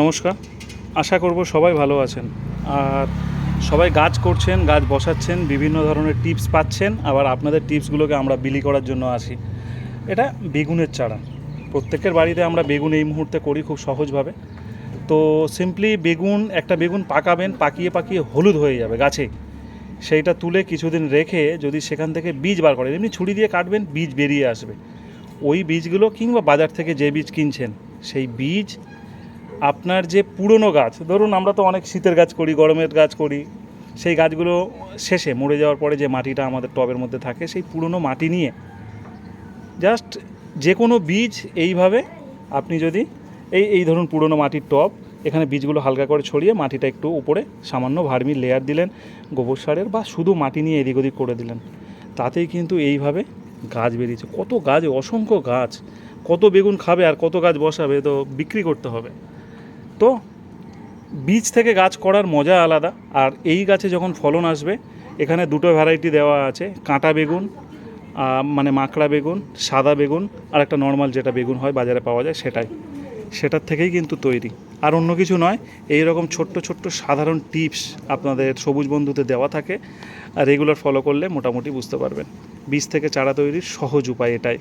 নমস্কার। আশা করব সবাই ভালো আছেন। আর সবাই গাছ করছেন, গাছ বসাচ্ছেন, বিভিন্ন ধরনের টিপস পাচ্ছেন। আবার আপনাদের টিপসগুলোকে আমরা বিলি করার জন্য আসি। এটা বেগুনের চারা। প্রত্যেকের বাড়িতে আমরা বেগুন এই মুহূর্তে করি খুব সহজভাবে। তো সিম্পলি বেগুন, একটা বেগুন পাকাবেন, পাকিয়ে পাকিয়ে হলুদ হয়ে যাবে গাছে। সেইটা তুলে কিছুদিন রেখে যদি সেখান থেকে বীজ বার করেন, এমনি ছুরি দিয়ে কাটবেন, বীজ বেরিয়ে আসবে। ওই বীজগুলো কিংবা বাজার থেকে যে বীজ কিনছেন, সেই বীজ আপনার যে পুরনো গাছ, ধরুন আমরা তো অনেক শীতের গাছ করি, গরমের গাছ করি, সেই গাছগুলো শেষে মরে যাওয়ার পরে যে মাটিটা আমাদের টবের মধ্যে থাকে, সেই পুরনো মাটি নিয়ে জাস্ট যে কোনো বীজ এইভাবে আপনি যদি এই এই ধরুন পুরনো মাটির টব, এখানে বীজগুলো হালকা করে ছড়িয়ে মাটিটা একটু উপরে সামান্য ভার্মি লেয়ার দিলেন, গোবর সারের বা শুধু মাটি নিয়ে এদিক ওদিক করে দিলেন। তাতেই কিন্তু এইভাবে গাছ বেরিয়েছে। কত গাছ, অসংখ্য গাছ, কত বেগুন খাবে আর কত গাছ বসাবে, তো বিক্রি করতে হবে। তো বীজ থেকে গাছ করার মজা আলাদা। আর এই গাছে যখন ফলন আসবে, এখানে দুটো ভ্যারাইটি দেওয়া আছে, কাঁটা বেগুন মানে মাকড়া বেগুন, সাদা বেগুন আর একটা নর্মাল যেটা বেগুন হয় বাজারে পাওয়া যায় সেটাই। সেটার থেকেই কিন্তু তৈরি। আর অন্য কিছু নয় এই রকম ছোট্ট ছোট্ট সাধারণ টিপস আপনাদের সবুজ বন্ধুতে দেওয়া থাকে, আর রেগুলার ফলো করলে মোটামুটি বুঝতে পারবেন। বীজ থেকে চারা তৈরির সহজ উপায় এটাই।